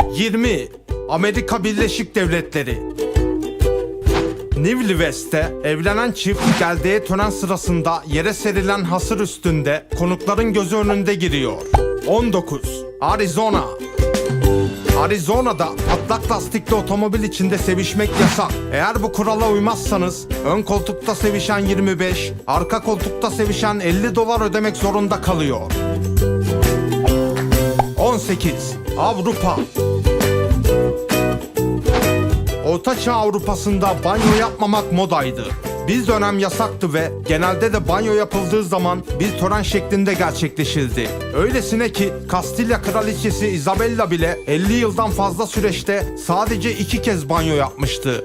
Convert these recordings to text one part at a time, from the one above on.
...20... Amerika Birleşik Devletleri Nivli West'te evlenen çift geldiği tören sırasında yere serilen hasır üstünde konukların gözü önünde giriyor. 19. Arizona Arizona'da patlak lastikli otomobil içinde sevişmek yasak. Eğer bu kurala uymazsanız ön koltukta sevişen 25, arka koltukta sevişen 50 dolar ödemek zorunda kalıyor. 18. Avrupa Ortaçağ Avrupa'sında banyo yapmamak modaydı. Bir dönem yasaktı ve genelde de banyo yapıldığı zaman bir tören şeklinde gerçekleşildi. Öylesine ki Kastilya Kraliçesi Isabella bile 50 yıldan fazla süreçte sadece iki kez banyo yapmıştı.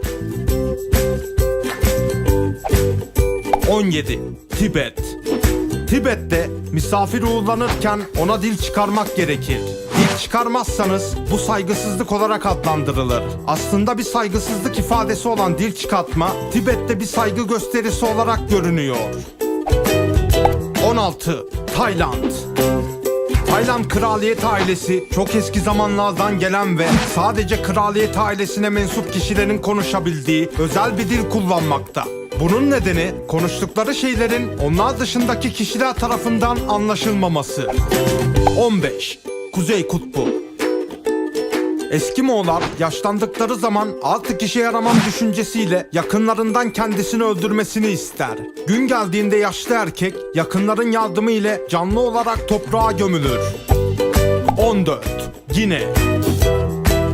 17. Tibet Tibet'te misafir uğurlanırken ona dil çıkarmak gerekir. Çıkarmazsanız bu saygısızlık olarak adlandırılır. Aslında bir saygısızlık ifadesi olan dil çıkartma Tibet'te bir saygı gösterisi olarak görünüyor. 16. Tayland Tayland kraliyet ailesi çok eski zamanlardan gelen ve sadece kraliyet ailesine mensup kişilerin konuşabildiği özel bir dil kullanmakta. Bunun nedeni konuştukları şeylerin onlar dışındaki kişiler tarafından anlaşılmaması. 15. Kuzey Kutbu Eskimoğlar yaşlandıkları zaman artık işe yaramam düşüncesiyle yakınlarından kendisini öldürmesini ister. Gün geldiğinde yaşlı erkek yakınların yardımı ile canlı olarak toprağa gömülür. 14. Yine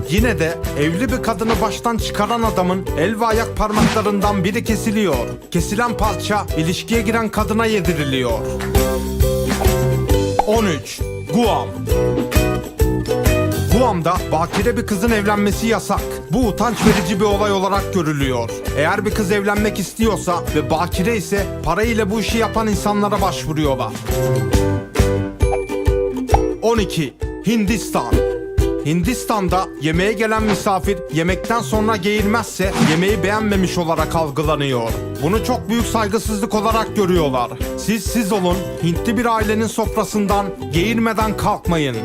Yine de evli bir kadını baştan çıkaran adamın el ve ayak parmaklarından biri kesiliyor. Kesilen parça ilişkiye giren kadına yediriliyor. 13. Guam Guam'da bakire bir kızın evlenmesi yasak. Bu utanç verici bir olay olarak görülüyor. Eğer bir kız evlenmek istiyorsa ve bakire ise parayla bu işi yapan insanlara başvuruyorlar. 12. Hindistan Hindistan'da yemeğe gelen misafir yemekten sonra geğirmezse yemeği beğenmemiş olarak algılanıyor. Bunu çok büyük saygısızlık olarak görüyorlar. Siz siz olun, Hintli bir ailenin sofrasından geğirmeden kalkmayın.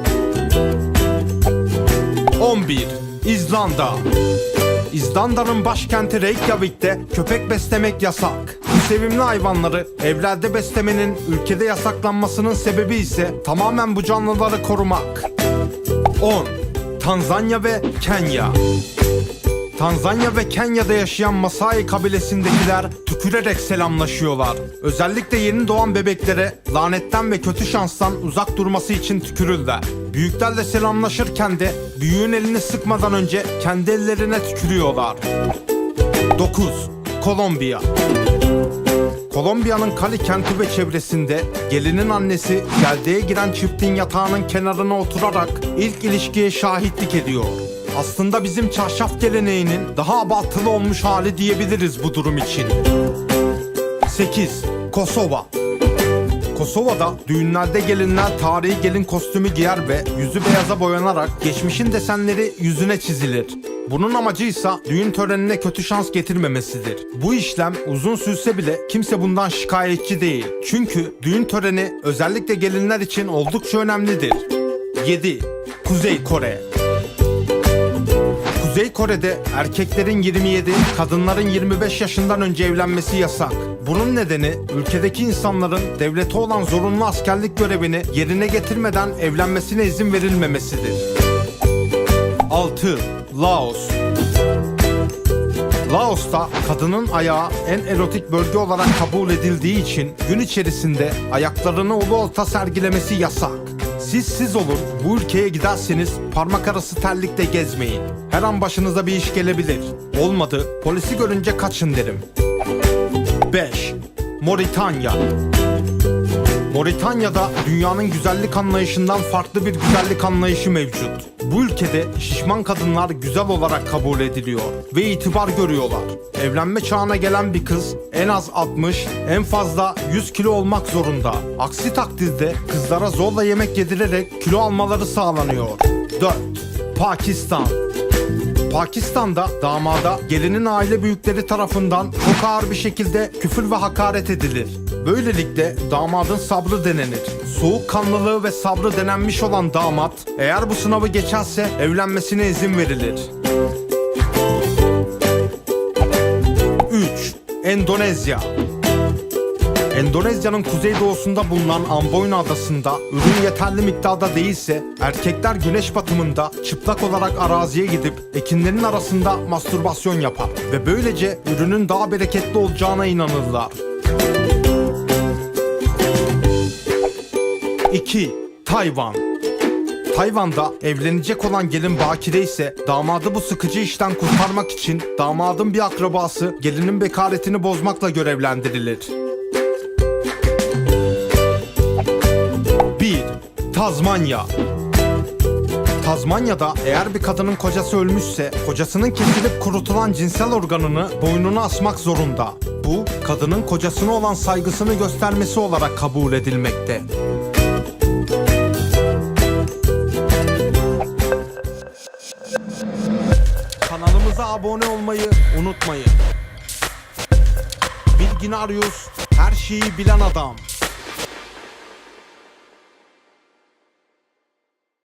11. İzlanda İzlanda'nın başkenti Reykjavik'te köpek beslemek yasak. Bu sevimli hayvanları evlerde beslemenin ülkede yasaklanmasının sebebi ise tamamen bu canlıları korumak. 10. Tanzanya ve Kenya Tanzanya ve Kenya'da yaşayan Masai kabilesindekiler tükürerek selamlaşıyorlar. Özellikle yeni doğan bebeklere lanetten ve kötü şanstan uzak durması için tükürürler. Büyüklerle selamlaşırken de büyüğün elini sıkmadan önce kendi ellerine tükürüyorlar. 9. Kolombiya Kolombiya'nın Cali kenti ve çevresinde gelinin annesi geldiğe giren çiftin yatağının kenarına oturarak ilk ilişkiye şahitlik ediyor. Aslında bizim çarşaf geleneğinin daha abartılı olmuş hali diyebiliriz bu durum için. 8. Kosova Kosova'da düğünlerde gelinler tarihi gelin kostümü giyer ve yüzü beyaza boyanarak geçmişin desenleri yüzüne çizilir. Bunun amacıysa düğün törenine kötü şans getirmemesidir. Bu işlem uzun sürse bile kimse bundan şikayetçi değil. Çünkü düğün töreni özellikle gelinler için oldukça önemlidir. 7. Kuzey Kore Kuzey Kore'de erkeklerin 27, kadınların 25 yaşından önce evlenmesi yasak. Bunun nedeni ülkedeki insanların devlete olan zorunlu askerlik görevini yerine getirmeden evlenmesine izin verilmemesidir. 6. Laos Laos'ta kadının ayağı en erotik bölge olarak kabul edildiği için gün içerisinde ayaklarını ulu orta sergilemesi yasak. Siz siz olun, bu ülkeye giderseniz parmak arası terlikle gezmeyin. Her an başınıza bir iş gelebilir. Olmadı, polisi görünce kaçın derim. 5. Moritanya Moritanya'da dünyanın güzellik anlayışından farklı bir güzellik anlayışı mevcut. Bu ülkede şişman kadınlar güzel olarak kabul ediliyor ve itibar görüyorlar. Evlenme çağına gelen bir kız en az 60, en fazla 100 kilo olmak zorunda. Aksi takdirde kızlara zorla yemek yedirerek kilo almaları sağlanıyor. 4. Pakistan Pakistan'da damada gelinin aile büyükleri tarafından çok ağır bir şekilde küfür ve hakaret edilir. Böylelikle damadın sabrı denenir. Soğukkanlılığı ve sabrı denenmiş olan damat eğer bu sınavı geçerse evlenmesine izin verilir. 3. Endonezya Endonezya'nın kuzeydoğusunda bulunan Amboyna adasında ürün yeterli miktarda değilse erkekler güneş batımında çıplak olarak araziye gidip ekinlerin arasında mastürbasyon yapar ve böylece ürünün daha bereketli olacağına inanırlar. 2. Tayvan Tayvan'da evlenecek olan gelin bakire ise damadı bu sıkıcı işten kurtarmak için damadın bir akrabası gelinin bekaretini bozmakla görevlendirilir. Tazmanya Tazmanya'da eğer bir kadının kocası ölmüşse kocasının kesilip kurutulan cinsel organını boynuna asmak zorunda. Bu kadının kocasına olan saygısını göstermesi olarak kabul edilmekte. Kanalımıza abone olmayı unutmayın. Bilgin Arıyoruz, her şeyi bilen adam.